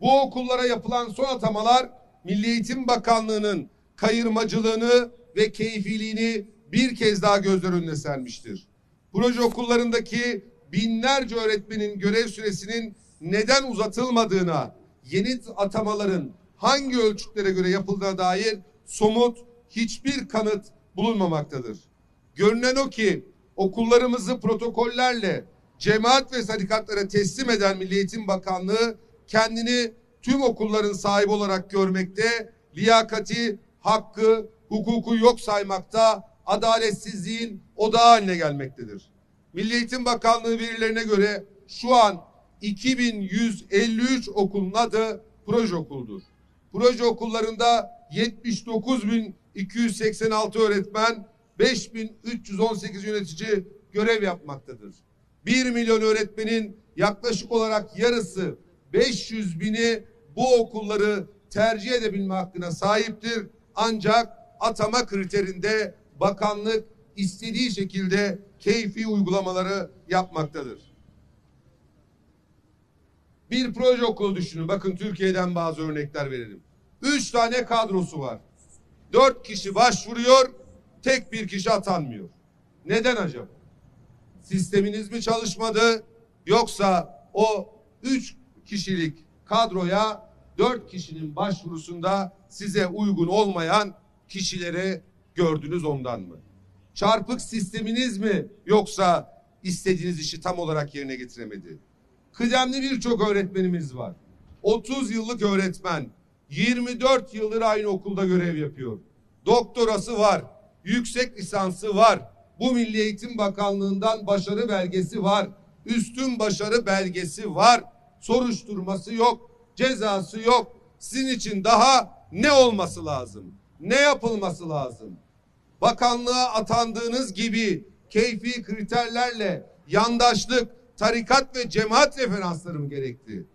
Bu okullara yapılan son atamalar Milli Eğitim Bakanlığı'nın kayırmacılığını ve keyfiliğini bir kez daha gözler önüne sermiştir. Proje okullarındaki binlerce öğretmenin görev süresinin neden uzatılmadığına, yeni atamaların hangi ölçütlere göre yapıldığına dair somut hiçbir kanıt bulunmamaktadır. Görünen o ki okullarımızı protokollerle cemaat ve tarikatlara teslim eden Milli Eğitim Bakanlığı kendini tüm okulların sahibi olarak görmekte, liyakati, hakkı, hukuku yok saymakta, adaletsizliğin odağı haline gelmektedir. Milli Eğitim Bakanlığı verilerine göre şu an 2153 okulun adı proje okuldur. Proje okullarında 79.286 öğretmen, 5.318 yönetici görev yapmaktadır. 1 milyon öğretmenin yaklaşık olarak yarısı 500 bini bu okulları tercih edebilme hakkına sahiptir. Ancak atama kriterinde bakanlık istediği şekilde keyfi uygulamaları yapmaktadır. Bir proje okulu düşünün. Bakın Türkiye'den bazı örnekler verelim. Üç tane kadrosu var. Dört kişi başvuruyor, tek bir kişi atanmıyor. Neden acaba? Sisteminiz mi çalışmadı yoksa o üç kişilik kadroya dört kişinin başvurusunda size uygun olmayan kişilere gördünüz ondan mı? Çarpık sisteminiz mi yoksa istediğiniz işi tam olarak yerine getiremedi? Kıdemli birçok öğretmenimiz var. 30 yıllık öğretmen, 24 yıldır aynı okulda görev yapıyor. Doktorası var, yüksek lisansı var. Bu Milli Eğitim Bakanlığı'ndan başarı belgesi var. Üstün başarı belgesi var. Soruşturması yok, cezası yok. Sizin için daha ne olması lazım? Ne yapılması lazım? bakanlığa atandığınız gibi keyfi kriterlerle yandaşlık, tarikat ve cemaat referansları mı gerekti?